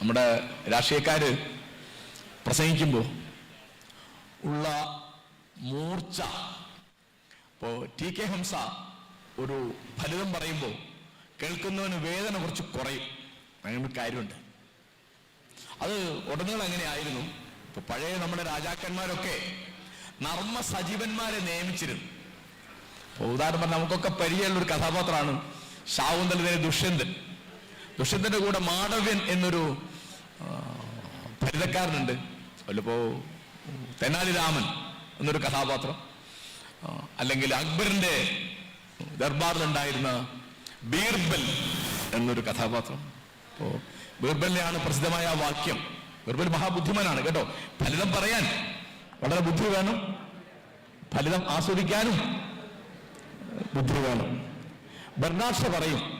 നമ്മുടെ രാഷ്ട്രീയക്കാര് പ്രസംഗിക്കുമ്പോൾ ഉള്ള മൂർച്ച. ഇപ്പോൾ ടി കെ ഹംസ ഒരു ഫലിതം പറയുമ്പോൾ കേൾക്കുന്നവന് വേദന കുറച്ച് കുറയും. അങ്ങനെ കാര്യമുണ്ട്. അത് ഉടനീളം അങ്ങനെയായിരുന്നു ഇപ്പൊ പഴയ നമ്മുടെ രാജാക്കന്മാരൊക്കെ നർമ്മ സജീവന്മാരെ നിയമിച്ചിരുന്നു. ഉദാഹരണം പറഞ്ഞാൽ നമുക്കൊക്കെ പരിചയമുള്ള ഒരു കഥാപാത്രമാണ് ശാകുന്തലിനെ ദുഷ്യന്തൻ. ദുഷ്യന്തന്റെ കൂടെ മാടവ്യൻ എന്നൊരു ഭരിതക്കാരനുണ്ട് അല്ലപ്പോ തെനാലിരാമൻ എന്നൊരു കഥാപാത്രം. അല്ലെങ്കിൽ അക്ബറിന്റെ ദർബാറിലുണ്ടായിരുന്ന ബീർബൽ എന്നൊരു കഥാപാത്രം. അപ്പോ ബീർബലിനെയാണ് പ്രസിദ്ധമായ വാക്യം. ബീർബൽ മഹാബുദ്ധിമാനാണ് കേട്ടോ. ഫലിതം പറയാൻ വളരെ ബുദ്ധി വേണം. ഫലിതം ആസ്വദിക്കാനും ബുദ്ധി വേണം. ബർണാഷ പറയും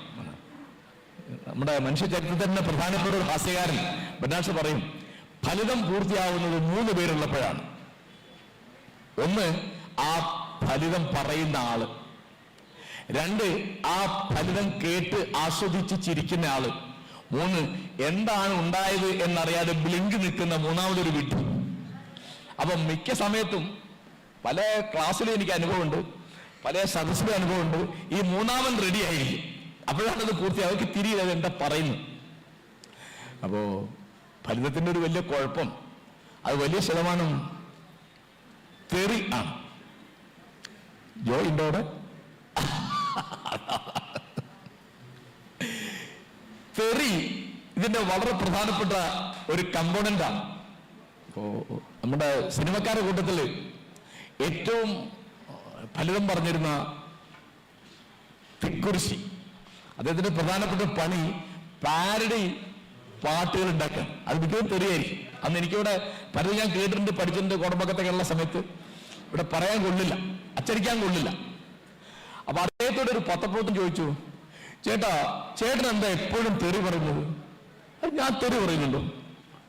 നമ്മുടെ മനുഷ്യ ചരിത്രത്തിന്റെ പ്രധാനപ്പെട്ട ഒരു ഹാസ്യകാരൻ ബർണാഷ പറയും ഫലിതം പൂർത്തിയാവുന്നത് മൂന്ന് പേരുള്ളപ്പോഴാണ്. ഒന്ന് ആ ഫലിതം പറയുന്ന ആൾ. രണ്ട് ആ ഫലിതം കേട്ട് ആസ്വദിച്ച് ചിരിക്കുന്ന ആൾ. മൂന്ന് എന്താണ് ഉണ്ടായത് എന്നറിയാതെ ബ്ലിങ്ക് നിൽക്കുന്ന മൂന്നാമതൊരു വിട്ടു. അപ്പൊ മിക്ക സമയത്തും പല ക്ലാസ്സിലും എനിക്ക് അനുഭവമുണ്ട് പല സദസ്സിലും അനുഭവമുണ്ട് ഈ മൂന്നാമൻ റെഡി ആയിരിക്കും. അപ്പോഴാണ് അത് പൂർത്തി അവർക്ക് തിരിയത് എന്താ പറയുന്നു. അപ്പോ ഫലിതത്തിന്റെ ഒരു വലിയ കുഴപ്പം അത് വലിയ ശതമാനം തെറി ആണ്. ജോ ഇണ്ടോടെ തെറി ഇതിന്റെ വളരെ പ്രധാനപ്പെട്ട ഒരു കമ്പോണന്റാണ് ഇപ്പോ നമ്മുടെ സിനിമക്കാരുടെ കൂട്ടത്തിൽ ഏറ്റവും ഫലിതം പറഞ്ഞിരുന്ന തിക്കുറിശി. അദ്ദേഹത്തിന്റെ പ്രധാനപ്പെട്ട പണി പാരഡി പാട്ടുകൾ ഉണ്ടാക്കാൻ. അത് മിക്കവും തെറിയായിരിക്കും. അന്ന് എനിക്കിവിടെ പലരും ഞാൻ കേട്ടിട്ടുണ്ട് പഠിച്ചിട്ടുണ്ട് കുടുംബക്കത്തേക്കുള്ള സമയത്ത്. ഇവിടെ പറയാൻ കൊള്ളില്ല. അച്ചടിക്കാൻ കൊള്ളില്ല. അപ്പൊ അദ്ദേഹത്തോട് ഒരു പത്തപ്പോത്തും ചോദിച്ചു ചേട്ടാ ചേട്ടൻ എന്താ എപ്പോഴും തെറി പറയുന്നത്? "അത് ഞാൻ തെറി പറയുന്നുണ്ടോ?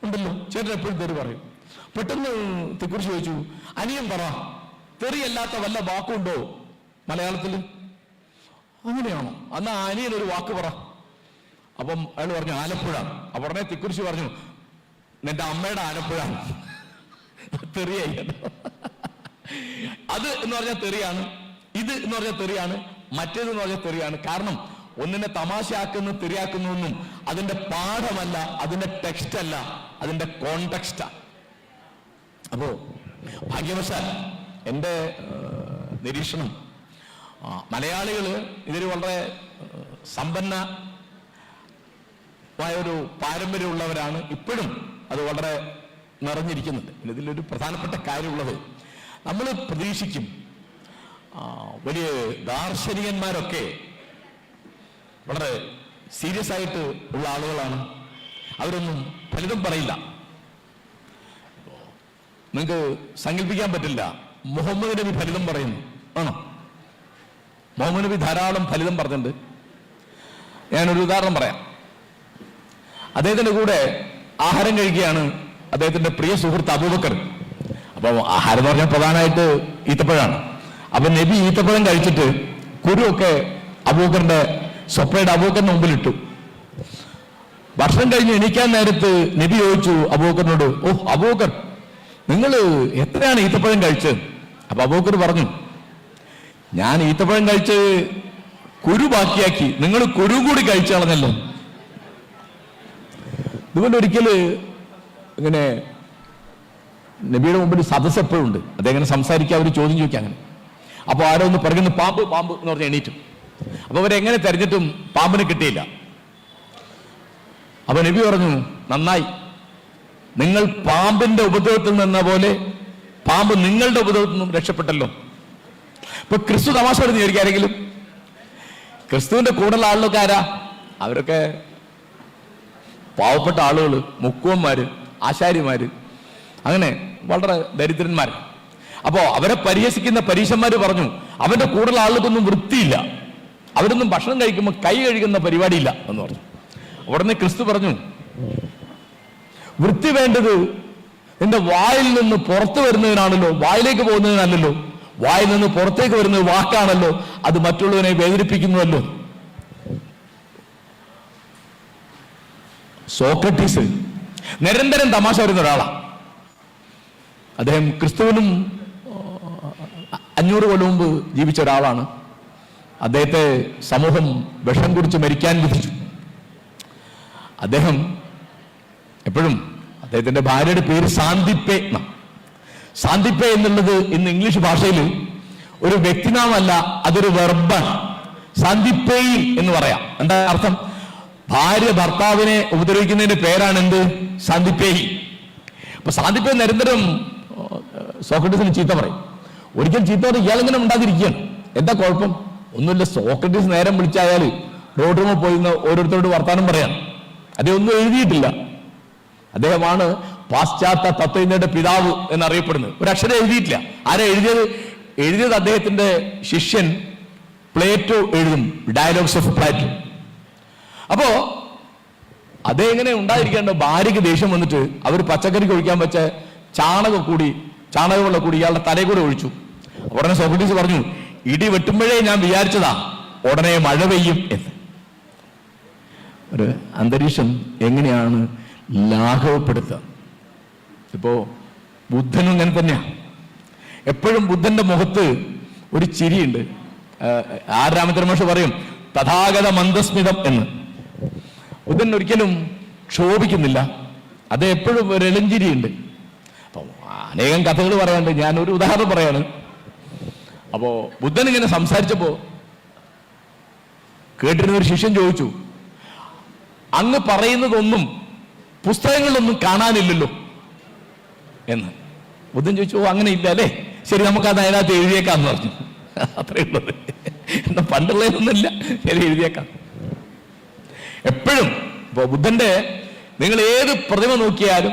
ഉണ്ടല്ലോ. ചേട്ടൻ എപ്പോഴും തെറി പറയും. പെട്ടെന്ന് തെക്കുറിച്ച് ചോദിച്ചു അനിയൻ പറ തെറിയല്ലാത്ത വല്ല വാക്കുണ്ടോ മലയാളത്തിൽ അങ്ങനെയാണോ? അന്ന് ആനയിൽ ഒരു വാക്ക് പറ. അപ്പം അയാൾ പറഞ്ഞു ആലപ്പുഴ. അപ്പൊ ഉടനെ പറഞ്ഞു നിന്റെ അമ്മയുടെ ആലപ്പുഴ. തെറിയായി. അത് എന്ന് പറഞ്ഞാൽ തെറിയാണ് ഇത് എന്ന് പറഞ്ഞാൽ തെറിയാണ് മറ്റേത് എന്ന് പറഞ്ഞാൽ തെറിയാണ്. കാരണം ഒന്നിനെ തമാശയാക്കുന്നു തെറിയാക്കുന്നു എന്നും അതിന്റെ പാഠമല്ല അതിന്റെ ടെക്സ്റ്റ് അല്ല അതിന്റെ കോണ്ടെക്സ്റ്റാ അപ്പോ ഭാഗ്യവശാൽ എന്റെ നിരീക്ഷണം ആ, ഇതൊരു വളരെ ഏഹ്, സമ്പന്നമായ ഒരു പാരമ്പര്യമുള്ളവരാണ് ഇപ്പോഴും അത് വളരെ നിറഞ്ഞിരിക്കുന്നുണ്ട്. ഇതിലൊരു പ്രധാനപ്പെട്ട കാര്യമുള്ളത് നമ്മൾ പ്രതീക്ഷിക്കും വലിയ ദാർശനികന്മാരൊക്കെ വളരെ സീരിയസ് ആയിട്ട് ഉള്ള ആളുകളാണ്. അവരൊന്നും ഫലിതം പറയില്ല. നിങ്ങൾക്ക് സങ്കല്പിക്കാൻ പറ്റില്ല. മുഹമ്മദ് നബി ഫലിതം പറയുന്നു. ആണോ? മുഹമ്മദ് നബി ധാരാളം ഫലിതം പറഞ്ഞിട്ടുണ്ട്. ഞാനൊരു ഉദാഹരണം പറയാം. അദ്ദേഹത്തിന്റെ കൂടെ ആഹാരം കഴിക്കുകയാണ് അദ്ദേഹത്തിന്റെ പ്രിയ സുഹൃത്ത് അബൂബക്കർ. അപ്പൊ ആഹാരം എന്ന് പറഞ്ഞാൽ പ്രധാനമായിട്ട് ഈത്തപ്പഴമാണ് അപ്പൊ നബി ഈത്തപ്പഴം കഴിച്ചിട്ട് കുരുവൊക്കെ അബൂബക്കറിന്റെ സ്വപ്പയുടെ അബൂബക്കറിന്റെ മുമ്പിലിട്ടു. ഭക്ഷണം കഴിഞ്ഞ് എണീക്കാൻ നേരത്ത് നബി ചോദിച്ചു അബൂബക്കറിനോട് ഓ അബൂബക്കർ നിങ്ങൾ എത്രയാണ് ഈത്തപ്പഴം കഴിച്ചത്? അപ്പൊ അബൂബക്കർ പറഞ്ഞു ഞാൻ ഈത്തപ്പഴം കഴിച്ച് കുരു ബാക്കിയാക്കി. നിങ്ങൾ കുരു കൂടി കഴിച്ചു ഇതുപോലെ ഒരിക്കൽ ഇങ്ങനെ നബിയുടെ മുമ്പിൽ സദസ് എപ്പോഴും ഉണ്ട്. അദ്ദേഹം ഇങ്ങനെ സംസാരിക്കുക അവർ ചോദ്യം ചോദിക്കുക അങ്ങനെ. അപ്പൊ ആരോ ഒന്ന് പറയുന്നു പാമ്പ് പാമ്പ് എന്ന് പറഞ്ഞ് എണീറ്റും. അപ്പൊ അവരെങ്ങനെ തെരഞ്ഞിട്ടും പാമ്പിനെ കിട്ടിയില്ല. അപ്പൊ നബി പറഞ്ഞു നന്നായി. നിങ്ങൾ പാമ്പിന്റെ ഉപദ്രവത്തിൽ നിന്ന പോലെ പാമ്പ് നിങ്ങളുടെ ഉപദ്രവത്തിൽ നിന്നും രക്ഷപ്പെട്ടല്ലോ. ഇപ്പൊ ക്രിസ്തു തമാശ പറഞ്ഞു ചോദിക്കുക ആരെങ്കിലും ക്രിസ്തുവിന്റെ കൂടെയുള്ള ആളുകളൊക്കെ ആരാ? അവരൊക്കെ പാവപ്പെട്ട ആളുകൾ മുക്കുവന്മാര് ആശാരിമാര് അങ്ങനെ വളരെ ദരിദ്രന്മാർ അപ്പോ അവരെ പരിഹസിക്കുന്ന പരീക്ഷന്മാര് പറഞ്ഞു അവന്റെ കൂടുതൽ ആളുകൾക്കൊന്നും വൃത്തിയില്ല. അവരൊന്നും ഭക്ഷണം കഴിക്കുമ്പോൾ കൈ കഴുകുന്ന പരിപാടിയില്ല എന്ന് പറഞ്ഞു. ഉടനെ ക്രിസ്തു പറഞ്ഞു വൃത്തി വേണ്ടത് നിന്റെ വായിൽ നിന്ന് പുറത്തു വരുന്നതിനാണല്ലോ വായിലേക്ക് പോകുന്നതിനല്ലല്ലോ വായിൽ നിന്ന് പുറത്തേക്ക് വരുന്നത് വാക്കാണല്ലോ അത് മറ്റുള്ളവനെ വേദനിപ്പിക്കുന്നുവല്ലോ സോക്രട്ടീസ് നിരന്തരം തമാശ വരുന്ന ഒരാളാണ് അദ്ദേഹം ക്രിസ്തുവിനും അഞ്ഞൂറ് കൊല്ലം മുമ്പ് ജീവിച്ച ഒരാളാണ്. അദ്ദേഹത്തെ സമൂഹം വിഷം കുടിച്ച് മരിക്കാൻ വിധിച്ചു. അദ്ദേഹം എപ്പോഴും അദ്ദേഹത്തിന്റെ ഭാര്യയുടെ പേര് സാന്തിപ്പേ എന്നാ സാന്തിപ്പെ എന്നുള്ളത് ഇന്ന് ഇംഗ്ലീഷ് ഭാഷയിൽ ഒരു വ്യക്തിനാമല്ല അതൊരു വെർബാണ് സാന്തിപ്പേയിൽ എന്ന് പറയാം. എന്താ അർത്ഥം? ഭാര്യ ഭർത്താവിനെ ഉപദ്രവിക്കുന്നതിന്റെ പേരാണ് എന്ത് സാന്തിപ്പേയി. അപ്പൊ സാന്തിപ്പേ നിരന്തരം സോക്രട്ടീസിന് ചീത്ത പറയും. ഒരിക്കൽ ചീത്ത പറയും ഇയാളിങ്ങനെ ഉണ്ടാതിരിക്കുകയാണ് എന്താ കുഴപ്പം? ഒന്നുമില്ല സോക്രട്ടീസ് നേരം വിളിച്ചായാൽ റോഡ് റൂമിൽ പോയി നിന്ന് ഓരോരുത്തരോട് വർത്താനം പറയാം അദ്ദേഹം ഒന്നും എഴുതിയിട്ടില്ല. അദ്ദേഹമാണ് പാശ്ചാത്യ തത്വജ്ഞയുടെ പിതാവ് എന്നറിയപ്പെടുന്നത്. ഒരു അക്ഷരം എഴുതിയിട്ടില്ല. ആരെ എഴുതിയത്? എഴുതിയത് അദ്ദേഹത്തിന്റെ ശിഷ്യൻ പ്ലേറ്റോ എഴുതും. Dialogues of Plato. അപ്പോ അദ്ദേഹം എങ്ങനെ ഉണ്ടായിരിക്കേണ്ട ഭാര്യയ്ക്ക് ദേഷ്യം വന്നിട്ട് അവർ പച്ചക്കറി ഒഴിക്കാൻ വെച്ച ചാണകം കൂടി ചാണകമുള്ള കൂടി ഇയാളുടെ തലയിൽ കൂടെ ഒഴിച്ചു. ഉടനെ സോക്രട്ടീസ് പറഞ്ഞു ഇടി വെട്ടുമ്പോഴേ ഞാൻ വിചാരിച്ചതാ ഉടനെ മഴ പെയ്യും എന്ന്. ഒരു അന്തരീക്ഷം എങ്ങനെയാണ് ലാഘവപ്പെടുത്തുക? ഇപ്പോ ബുദ്ധനും ഇങ്ങനെ തന്നെയാ. എപ്പോഴും ബുദ്ധന്റെ മുഖത്ത് ഒരു ചിരിയുണ്ട്. ആർ രാമചന്ദ്ര മാഷ് പറയും തഥാഗത മന്ദസ്മിതം എന്ന്. ബുദ്ധൻ ഒരിക്കലും ക്ഷോഭിക്കുന്നില്ല. അത് എപ്പോഴും ഒരു എളഞ്ചിരിയുണ്ട്. അപ്പൊ അനേകം കഥകൾ പറയാനുണ്ട്. ഞാൻ ഒരു ഉദാഹരണം പറയാണ്. അപ്പോ ബുദ്ധൻ ഇങ്ങനെ സംസാരിച്ചപ്പോ കേട്ടിരുന്ന ഒരു ശിഷ്യൻ ചോദിച്ചു അങ്ങ് പറയുന്നതൊന്നും പുസ്തകങ്ങളിലൊന്നും കാണാനില്ലല്ലോ. എന്ന്. ബുദ്ധൻ ചോദിച്ചു ഓ അങ്ങനെ ഇല്ല അല്ലേ? ശരി നമുക്ക് അത് അതിനകത്ത് എഴുതിയേക്കാന്ന് പറഞ്ഞു. അത്രേ ഉള്ളത്. എന്നാ പണ്ടുള്ളതൊന്നുമില്ല ശരി എഴുതിയേക്കാം. എപ്പോഴും ഇപ്പൊ ബുദ്ധന്റെ നിങ്ങൾ ഏത് പ്രതിമ നോക്കിയാലും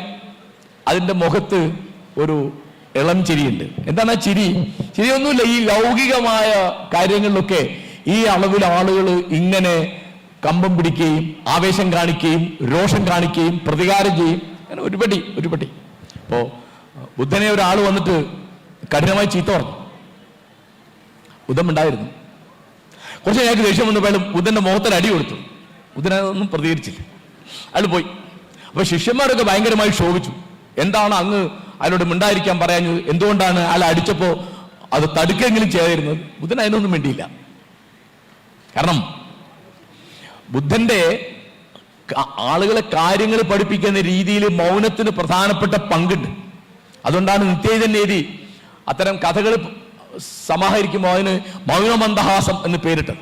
അതിന്റെ മുഖത്ത് ഒരു ഇളം ചിരിയുണ്ട്. എന്താണ് ആ ചിരി? ചിരിയൊന്നുമില്ല. ഈ ലൗകികമായ കാര്യങ്ങളിലൊക്കെ ഈ അളവിൽ ആളുകൾ ഇങ്ങനെ കമ്പം പിടിക്കുകയും ആവേശം കാണിക്കുകയും രോഷം കാണിക്കുകയും പ്രതികാരം ചെയ്യും അങ്ങനെ ഒരുപടി ഒരുപടി. അപ്പോ ബുദ്ധനെ ഒരാൾ വന്നിട്ട് കഠിനമായി ചീത്ത പറഞ്ഞു. ബുദ്ധം ഉണ്ടായിരുന്നു കുറച്ച് ഞങ്ങൾക്ക് ദേഷ്യം വന്നപ്പോഴും ബുദ്ധന്റെ മുഖത്തിൽ അടി കൊടുത്തു. ബുദ്ധനൊന്നും പ്രതികരിച്ചില്ല. അയാൾ പോയി. അപ്പൊ ശിഷ്യന്മാരൊക്കെ ഭയങ്കരമായി ക്ഷോഭിച്ചു എന്താണ് അങ്ങ് അയാളോട് മിണ്ടായിരിക്കാൻ പറയാഞ്ഞത്? എന്തുകൊണ്ടാണ് അയാൾ അടിച്ചപ്പോ അത് തടുക്കെങ്കിലും ചെയ്യാതിരുന്നത്? ബുദ്ധൻ അതിനൊന്നും വേണ്ടിയില്ല കാരണം ബുദ്ധന്റെ ആളുകളെ കാര്യങ്ങൾ പഠിപ്പിക്കുന്ന രീതിയിൽ മൗനത്തിന് പ്രധാനപ്പെട്ട പങ്കുണ്ട്. അതുകൊണ്ടാണ് നിത്യചൈതന്യേതി അത്തരം കഥകൾ സമാഹരിക്കുമ്പോൾ അതിന് മൗനമന്ദഹാസം എന്ന് പേരിട്ടത്.